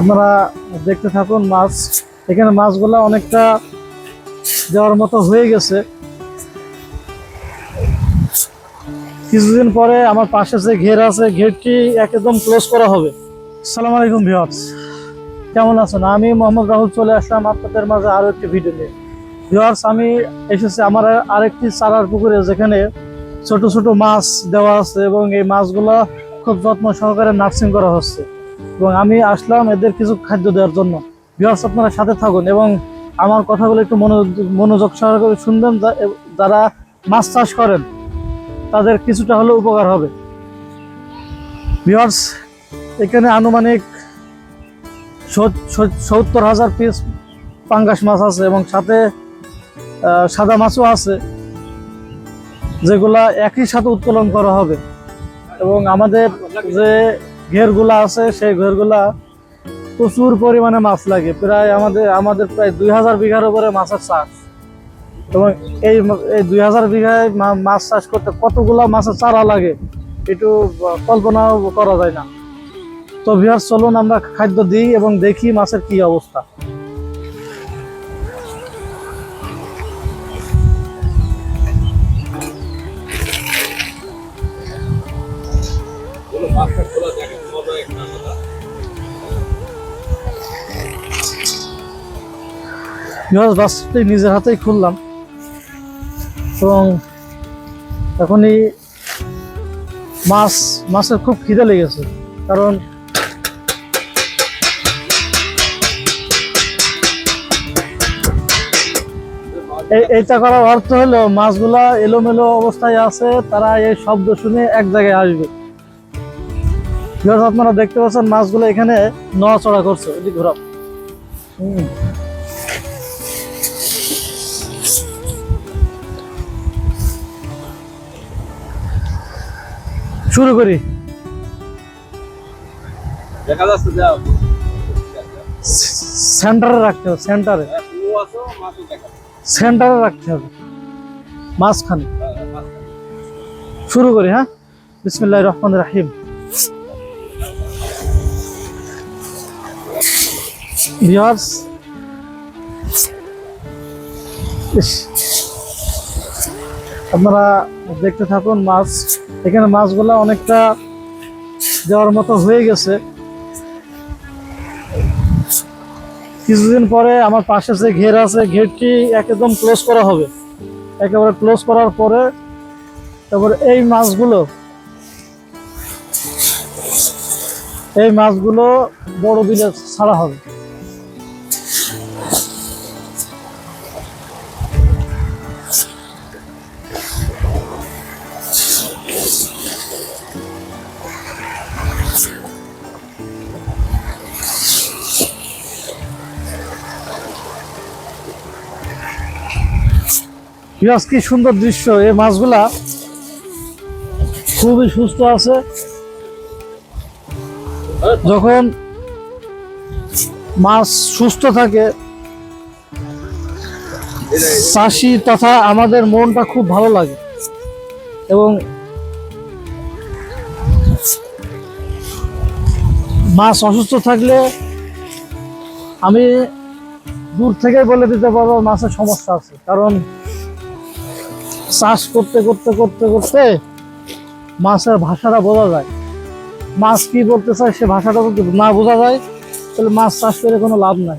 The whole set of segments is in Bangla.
আপনারা দেখতে থাকুন মাছ। এখানে মাছগুলো অনেকটা যাওয়ার মতো হয়ে গেছে। কিছুদিন পরে আমার পাশে যে ঘের আছে, ঘেরটি একদম ক্লোজ করা হবে। সালাম আলাইকুম ভিওয়ার্স কেমন আছেন? আমি মোহাম্মদ রাহুল চলে আসলাম আপনাদের মাঝে আরও একটি ভিডিও নিয়ে। ভিওয়ার্স আমি এসেছি আমার আরেকটি চারার পুকুরে, যেখানে ছোট ছোট মাছ দেওয়া আছে এবং এই মাছগুলো খুব যত্ন সহকারে নার্সিং করা হচ্ছে। এবং আমি আসলাম এদের কিছু খাদ্য দেওয়ার জন্য। বিহার্স আপনারা সাথে থাকুন এবং আমার কথাগুলো একটু মনোযোগ সহকারে শুনবেন যারা মাছ চাষ করেন, তাদের কিছুটা হলেও উপকার হবে। বিহার্স এখানে আনুমানিক সত- সত- সত্তর হাজার পিস পাঙ্গাস মাছ আছে এবং সাথে সাদা মাছও আছে, যেগুলা একই সাথে উত্তোলন করা হবে। এবং আমাদের যে ঘেরগুলা আছে, সেই ঘেরগুলা প্রচুর পরিমাণে মাছ লাগে। প্রায় আমাদের আমাদের প্রায় দুই হাজার বিঘার উপরে মাছের চাষ। এবং এই এই দুই হাজার বিঘায় মাছ চাষ করতে কতগুলা মাছের চারা লাগে, একটু কল্পনাও করা যায় না। তো ভিয়ার চলুন আমরা খাদ্য দিই এবং দেখি মাছের কি অবস্থা। ভিউয়ার্স বাসটি নিজের হাতেই খুললাম। এবং এখনই মাছ, মাছের খুব খিদে লেগেছে, কারণ এই- এইটা করার অর্থ হলো মাছগুলা এলোমেলো অবস্থায় আছে, তারা এই শব্দ শুনে এক জায়গায় আসবে। আপনারা দেখতে পাচ্ছেন মাছগুলো এখানে নড়াচড়া করছে। ঘোরাও। হুম। শুরু করি। দেখা যাচ্ছে সেন্টারে রাখতে হবে সেন্টারে দেখা সেন্টারে রাখতে হবে। মাঝখানে। শুরু করি হ্যাঁ? বিসমিল্লাহ রহমান রাহিম। ভিউয়ার্স ইস, আপনারা দেখতে থাকুন মাছ। এখানে মাছগুলো অনেকটা দেওয়ার মতো হয়ে গেছে। কিছুদিন পরে আমার পাশে যে ঘের আছে, ঘেরটি একদম ক্লোজ করা হবে। একেবারে ক্লোজ করার পরে তারপরে এই মাছগুলো এই মাছগুলো বড় বিলে ছাড়া হবে। পিঁয়াজ কি সুন্দর দৃশ্য। এই মাছগুলা খুবই সুস্থ আছে। যখন মাছ সুস্থ থাকে, চাষি তথা আমাদের মনটা খুব ভালো লাগে। এবং মাছ অসুস্থ থাকলে আমি দূর থেকে বলে দিতে পারব মাছের সমস্যা আছে। কারণ চাষ করতে করতে করতে করতে মাছের ভাষাটা বোঝা যায়। মাছ কি বলতে চায় সে ভাষাটা যদি না বোঝা যায়, তাহলে মাছ চাষ করে কোনো লাভ নাই।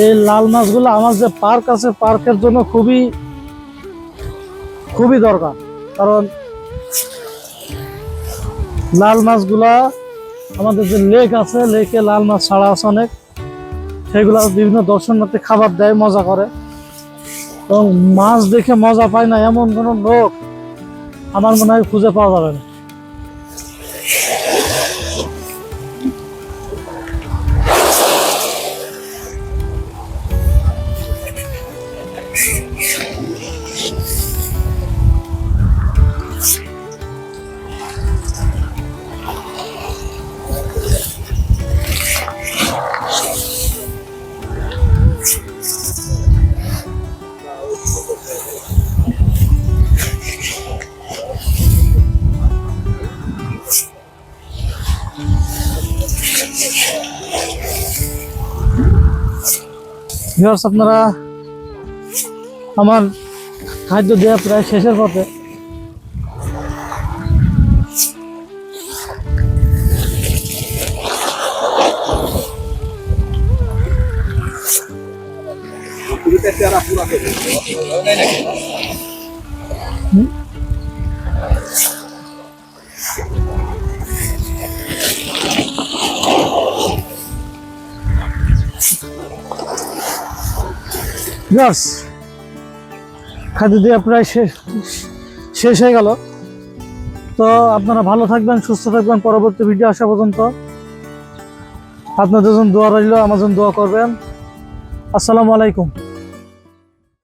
এই লাল মাছগুলো আমার যে পার্ক আছে, পার্কের জন্য খুবই খুবই দরকার। কারণ লাল মাছগুলা, আমাদের যে লেক আছে, লেকে লাল মাছ ছাড়া আছে অনেক। সেগুলো বিভিন্ন দর্শনার্থী খাবার দেয়, মজা করে। এবং মাছ দেখে মজা পায় না, এমন কোনো লোক আমার মনে হয় খুঁজে পাওয়া যাবে না। ভিউয়ার্স আপনারা আমার খাদ্য দেওয়া প্রায় শেষের পথে। তুমি ভিউয়ার্স খাদ্য দিয়ে প্রায় শেষ শেষ হয়ে গেল। তো আপনারা ভালো থাকবেন, সুস্থ থাকবেন। পরবর্তী ভিডিও আসা পর্যন্ত আপনাদের জন্য দোয়া রইল, আমার জন্য দোয়া করবেন। আসসালামু আলাইকুম।